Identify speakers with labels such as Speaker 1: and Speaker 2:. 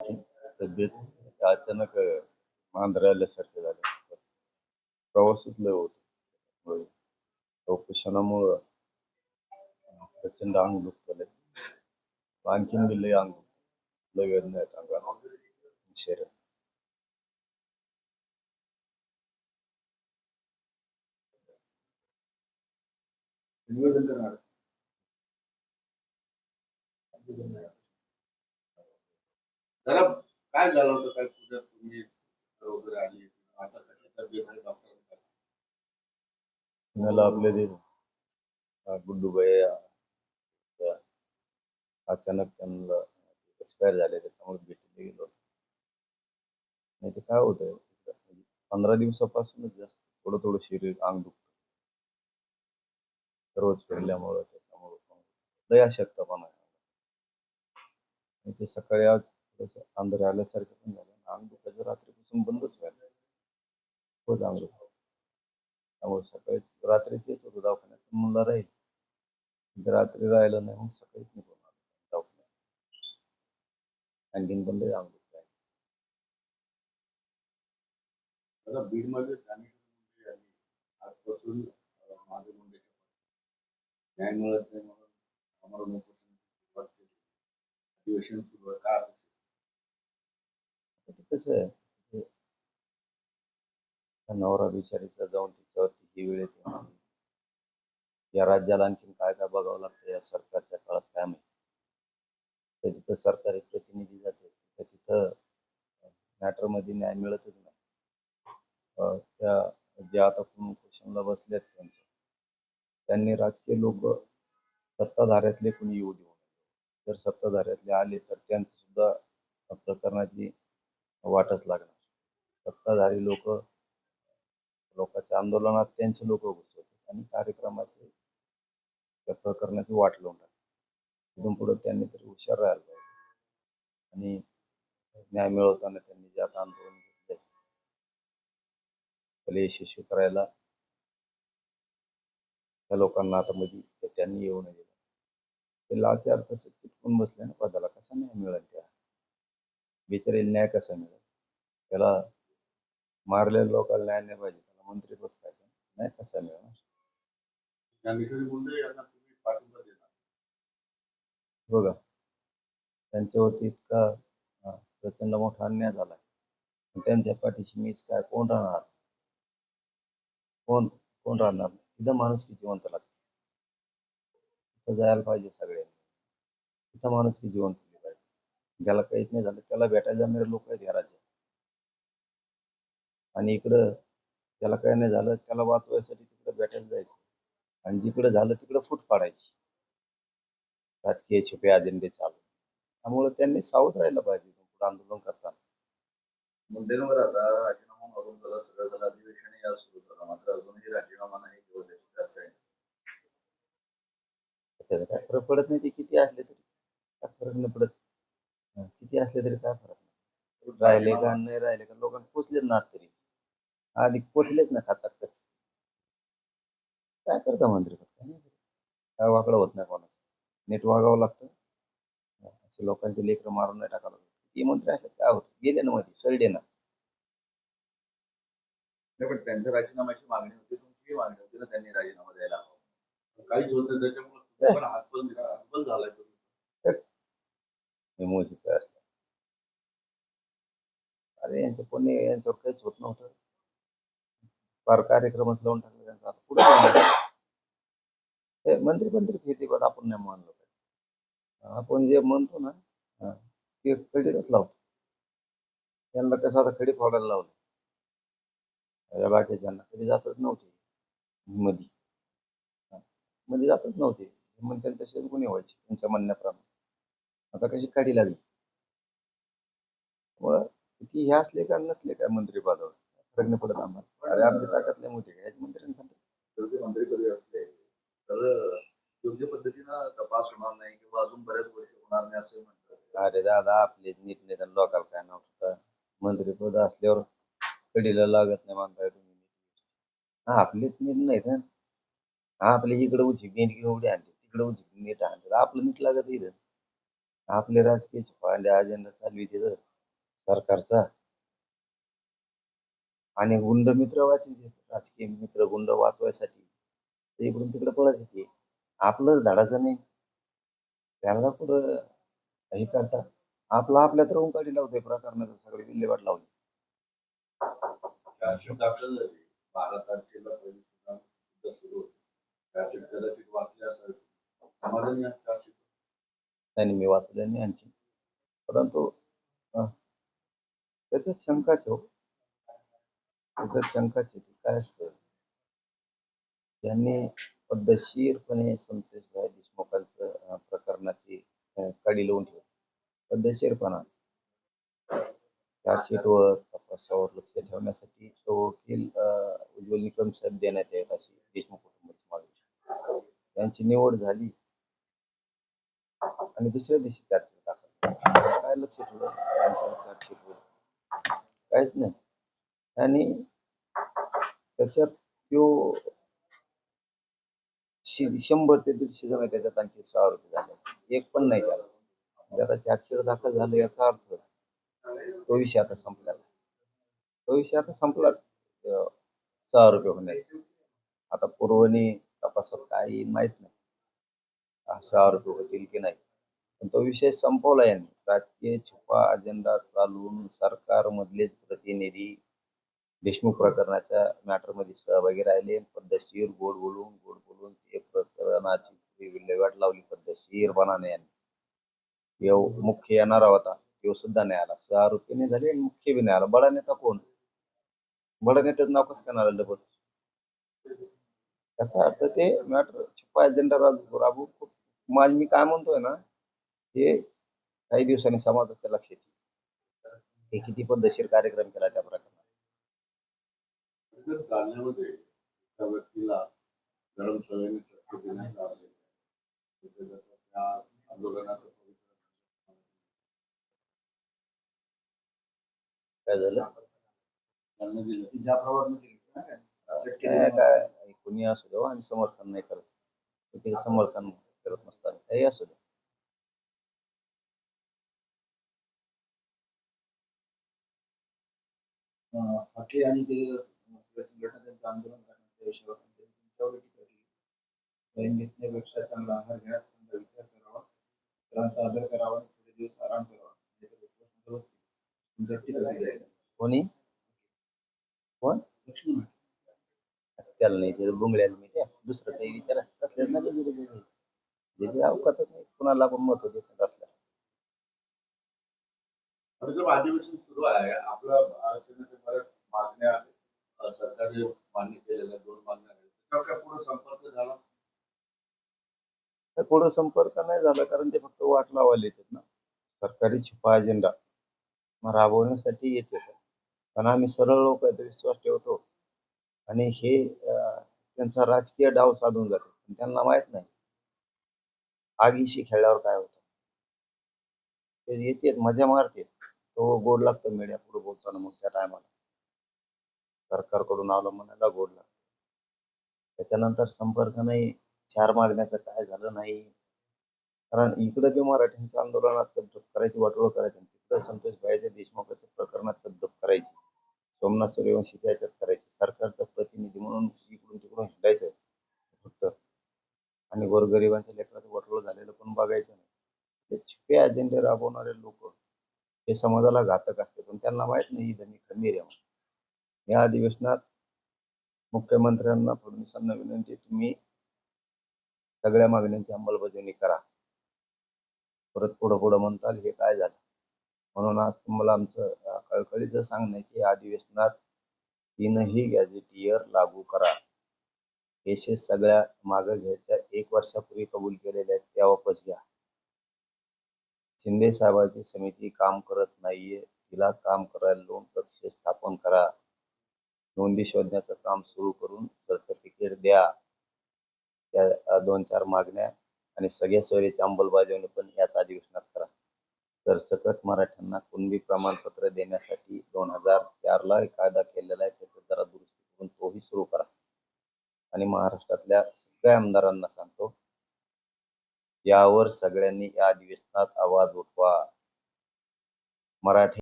Speaker 1: तब्येत अचानक मांजर आल्यासारखं झालं. प्रवासात लय होत. उपोषणामुळं प्रचंड अंग दुखतलंय आणखीन बी लय अंग लय वेदना आहेत अंगाला शरीर
Speaker 2: निवेदन करणार. जरा काय झालं होतं? काय पुढे तुम्ही वगैरे आली? आता कशी तब्येत आहे डॉक्टर
Speaker 1: मला आपले ते गुड्डूबाई अचानक त्यांना एक्सपायर झाले त्याच्यामुळे भेटले गेलो. नाही ते काय होतंय? पंधरा दिवसापासूनच जास्त थोडं थोडं शरीर अंग दुखत. रोज फिरल्यामुळं त्याच्यामुळं लय अशक्तपणा आहे. ते सकाळी आज थोडंसं अंधार आल्यासारखं पण झालं. आणि अंग रात्रीपासून बंदच व्हायला खूपच चांगलं त्यामुळे सकाळी रात्रीच येत होतो दवाखान्यात पण म्हणलं राहील. रात्री राहिलं नाही मग सकाळीच निघून आलो दवाखान्यात. आणखीन पण लय अंग दुखतंय
Speaker 2: आता बीडमध्ये आजपासून माझे मुंडे न्याय मिळत नाही म्हणून आम्हाला अधिवेशन सुरू आहे. काय
Speaker 1: कसं आहे? नवरा बिचारीचा जाऊन तिच्यावरती ही वेळ येते. या राज्याला आणखीन काय काय बघावं लागतं या सरकारच्या काळात काय माहिती? तर तिथं सरकारी प्रतिनिधी जाते. तर तिथं मॅटरमध्ये न्याय मिळतच नाही. अं, त्या ज्या आता कोण क्वेश्चनला बसल्यात त्यांचं. त्यांनी राजकीय लोक सत्ताधाऱ्यातले कोणी येऊ देऊ जर सत्ताधाऱ्यातले आले तर त्यांचं सुद्धा प्रकरणाची वाटच लागणार. सत्ताधारी लोक लोकांच्या आंदोलनात त्यांचे लोक घुसवतात आणि कार्यक्रमाचे त्या प्रकरणाची वाट लावून टाकतात. तिथून पुढे त्यांनी तरी हुशार राहायला पाहिजे. आणि न्याय मिळवताना त्यांनी जे आता आंदोलन घेतले त्याला यशस्वी करायला त्या लोकांना आता मध्ये ते त्यांनी येऊ नये. दिलं ते लाचे अर्थ चिटकून बसले ना पदाला कसा न्याय मिळेल त्या बिचारीला न्याय कसा मिळेल? त्याला मारलेल्या लोकांना न्याय नाही पाहिजे त्याला मंत्रीपद पाहिजे. न्याय कसा मिळणार बघा त्यांच्यावरती इतका प्रचंड मोठा अन्याय झाला. त्यांच्या पाठीशी मीच काय कोण राहणार? कोण कोण राहणार? तिथं माणूस की जिवंत लागते. तिथं जायला पाहिजे सगळ्यांनी. तिथं माणूस की जिवंत ज्याला काहीच नाही झालं त्याला भेटायला जाणारे लोक आहेत या राज्यात आणि इकडं त्याला काही नाही झालं त्याला वाचवायसाठी तिकडे भेटायला जायचं. आणि जिकडे झालं तिकडे फूट पाडायची. राजकीय छुपे अजेंडे चालू. त्यामुळे त्यांनी सावध राहायला पाहिजे पुढे आंदोलन करताना.
Speaker 2: मुंडेंवर आता राजीनामा मागून झाला सगळं झालं अधिवेशन या सुरू झालं. मात्र अजूनही राजीनामा नाही किंवा त्याची चर्चा आहे.
Speaker 1: त्याच्यात काय फरक पडत नाही ते किती असले तरी. काय फरक नाही पडत. असले तरी काय फरक नाही. राहिले का नाही राहिले का लोकांना पोचलेच ना तरी. आधी पोचलेच ना खातातच. काय करता मंत्री काय वाकडं होत नाही कोणाचं. नीट वागावं लागतं. असे लोकांचे लेकरं मारून नाही टाकावं लागतं. किती मंत्री असतात काय होतं? गेले ना मध्ये सरडे ना.
Speaker 2: पण त्यांच्या राजीनाम्याची मागणी होती तुमची मागणी होती ना त्यांनी राजीनामा द्यायला हवा. काहीच होत नाही त्याच्यामुळे हातबल झालाय तुम्ही.
Speaker 1: मेमोजी काय असलं अरे यांचं कोणी यांच्यावर काहीच होत नव्हतं. फार कार्यक्रमच लावून टाकले त्यांचा. आता पुढे हे मंत्री मंत्री फिरते आपण नाही मानलो पाहिजे आपण जे म्हणतो ना ते खडीतच लावतो. त्यांना कसं आता खडी फोडायला लावलं? या बाकीच्यांना. कधी जातच नव्हते. मधी. मध्ये जातच नव्हते. मग त्यांच्या तसेच गुन्हे व्हायचे त्यांच्या म्हणण्याप्रमाणे. आता कशी काढी लागली? किती हे असले का नसले काय मंत्री पदावर? नाही पडत आम्हाला. अरे आमची ताकद लय मोठी आहे मंत्री
Speaker 2: ते असले तर योग्य पद्धतीनं तपास होणार नाही किंवा अजून बऱ्याच गोष्टी होणार नाही असं म्हणतात.
Speaker 1: अरे दादा आपले नीट निदान लोकांना काय नव्हतं मंत्री पद असल्यावर कडीला लागत नाही म्हणताय तुम्ही. हा आपलेच नीट नाहीत ना हा आपले इकडे उची बेंडकी एवढी आणते तिकडे उची नीट आणते आपलं नीट लागत इथं आपले राजकीय पांड्या अजेंडा चालू आहे तिथं. सरकारचा. आणि गुंड मित्र वाचविते राजकीय मित्र गुंड वाचवायसाठी ते इकडून तिकडे पळत येते. आपलंच धाडाचं नाही. त्यांना कुठं हे करता? आपला आपल्या तर उंकाडी लावतोय प्रकरणाचं सगळे विल्हेवाट लावली
Speaker 2: बारा तारखेला
Speaker 1: मी वाचलं नाही आणखी. परंतु त्याच्यात शंकाच हो त्याच्यात शंकाच आहे काय असतं? त्यांनी पद्धतशीरपणे संतोषभाई देशमुखांचं प्रकरणाची काडी लावून ठेवली. पद्धतशीरपणा. चार्जशीटवर तपासावर लक्ष ठेवण्यासाठी तो वकील उज्ज्वल निकम साहेब देण्यात येत अशी देशमुख कुटुंबाची मागणी. त्यांची निवड झाली. आणि दुसऱ्या दिवशी चार्जशीट दाखल. काय लक्ष ठेवलं? त्यांच्या चार्जशीटवर काहीच नाही. आणि त्याच्यात तो शंभर ते दीडशे जण त्याच्यात आणखी सहा रुपये झाले एक पण नाही झाला. म्हणजे आता दाखल झालं याचा अर्थ तो विषय आता संपलेला तो विषय आता संपलाच. सहा रुपये होण्याचा. आता पुरवणी तपासात काही माहीत नाही. सहा रुपये होतील की नाही. पण तो विषय संपवला यांनी. राजकीय छुपा अजेंडा चालवून सरकारमधलेच प्रतिनिधी देशमुख प्रकरणाच्या मॅटरमध्ये सहभागी राहिले. पद्धतशीर गोड बोलून गोड बोलून ते प्रकरणाची विल्हेवाट लावली. पद्धतशीरपणाने यांनी. येऊ मुख्य येणारा होता तो सुद्धा नाही आला. सहा रुपये झाले आणि मुख्य बी नाही आला. बडा नेता कोण? बडा नेत्याचं नाव कसं करणार डबल त्याचा अर्थ ते मॅटर छुपा अजेंडा राबू खूप माझ मी काय म्हणतोय ना हे काही दिवसांनी समाजाच्या लक्षात येईल हे किती पद्धतशीर कार्यक्रम केला त्या
Speaker 2: व्यक्तीला गरम सवयीने देण्यात आले. जसं त्या आंदोलनाचं
Speaker 1: काय झालं?
Speaker 3: ज्या
Speaker 1: कोणी असू द्या हो, आम्ही समर्थन नाही करत. चुकीचं समर्थन करत नसताना. काही असू द्या
Speaker 3: हाके आणि ते संघटना त्यांचं आंदोलन करण्याच्या विषयावर त्यांनी तुमच्यावर टीका केली. स्वयं घेतण्यापेक्षा चांगला आहार घ्या चांगला विचार करावा इतरांचा आदर करावा थोडे दिवस आराम करावा. टीका केली आहे.
Speaker 1: कोणी? कोण. त्याला नाही ते बुंगळ्याला मी त्या दुसरं काही विचारा असल्याच ना कधी कधी त्याची अवकातच नाही. कुणाला पण मत होते असल्या
Speaker 2: अधिवेशन सुरू आहे आपलं बऱ्याच मागण्या सरकारने मान्य केलेल्या दोन मागण्या आहेत. पुढे संपर्क झाला?
Speaker 1: तर संपर्क नाही झाला कारण ते फक्त वाट लावायला येतात ना. सरकारी छुपा अजेंडा मग राबवण्यासाठी येते पण आम्ही सरळ लोक आहेत विश्वास ठेवतो. आणि हे त्यांचा राजकीय डाव साधून जाते. पण त्यांना माहीत नाही. आगीशी खेळल्यावर काय होतं? ते येतेत मजा मारतेत. तो गोड लागतो मीडिया पुढे बोलताना मग त्या टायमाला सरकारकडून आलं म्हणायला गोड लागतो. त्याच्यानंतर संपर्क नाही चार मागण्याचं काय झालं नाही. कारण इकडं बी मराठ्यांच्या आंदोलनात चपडप करायची वाटोळ करायची तिकडं संतोष भाईच्या देशमुखाच्या प्रकरणात चपडप करायची. सोमनाथ सूर्यवंशीच्या याच्यात करायची. सरकारचा प्रतिनिधी म्हणून इकडून तिकडून हिंडायचं फक्त. आणि गोरगरिबांच्या लेकराचं वाटोळ झालेलं पण बघायचं नाही. ते छुपे अजेंडे राबवणारे लोक हे समाजाला घातक असते. पण त्यांना माहीत नाही धनी खमीर आहे म्हणून. या अधिवेशनात मुख्यमंत्र्यांना फडणवीसांना विनंती तुम्ही सगळ्या मागण्यांची अंमलबजावणी करा. परत पुढं पुढं म्हणताल हे काय झालं? म्हणून आज तुम्हाला आमचं कळकळीचं सांगणं की या अधिवेशनात तीनही गॅझेटियर लागू करा. केसेस सगळ्या मागं घ्यायच्या एक वर्षापूर्वी कबूल केलेल्या आहेत त्या वापस घ्या. शिंदे साहेबांची समिती काम करत नाहीये. तिला काम करायला लोन कक्ष स्थापन करा. नोंदी शोधण्याचं काम सुरू करून सर्टिफिकेट द्या. त्या दोन चार मागण्या आणि सगळ्या सोयीची अंमलबजावणी पण याच अधिवेशनात करा. सरसकट मराठ्यांना कुणबी प्रमाणपत्र देण्यासाठी दोन हजार चारला कायदा केलेला आहे. त्याचा जरा दुरुस्ती करून तोही सुरू करा. आणि महाराष्ट्रातल्या सगळ्या आमदारांना सांगतो यावर सगळ्यांनी या अधिवेशनात आवाज उठवा. मराठी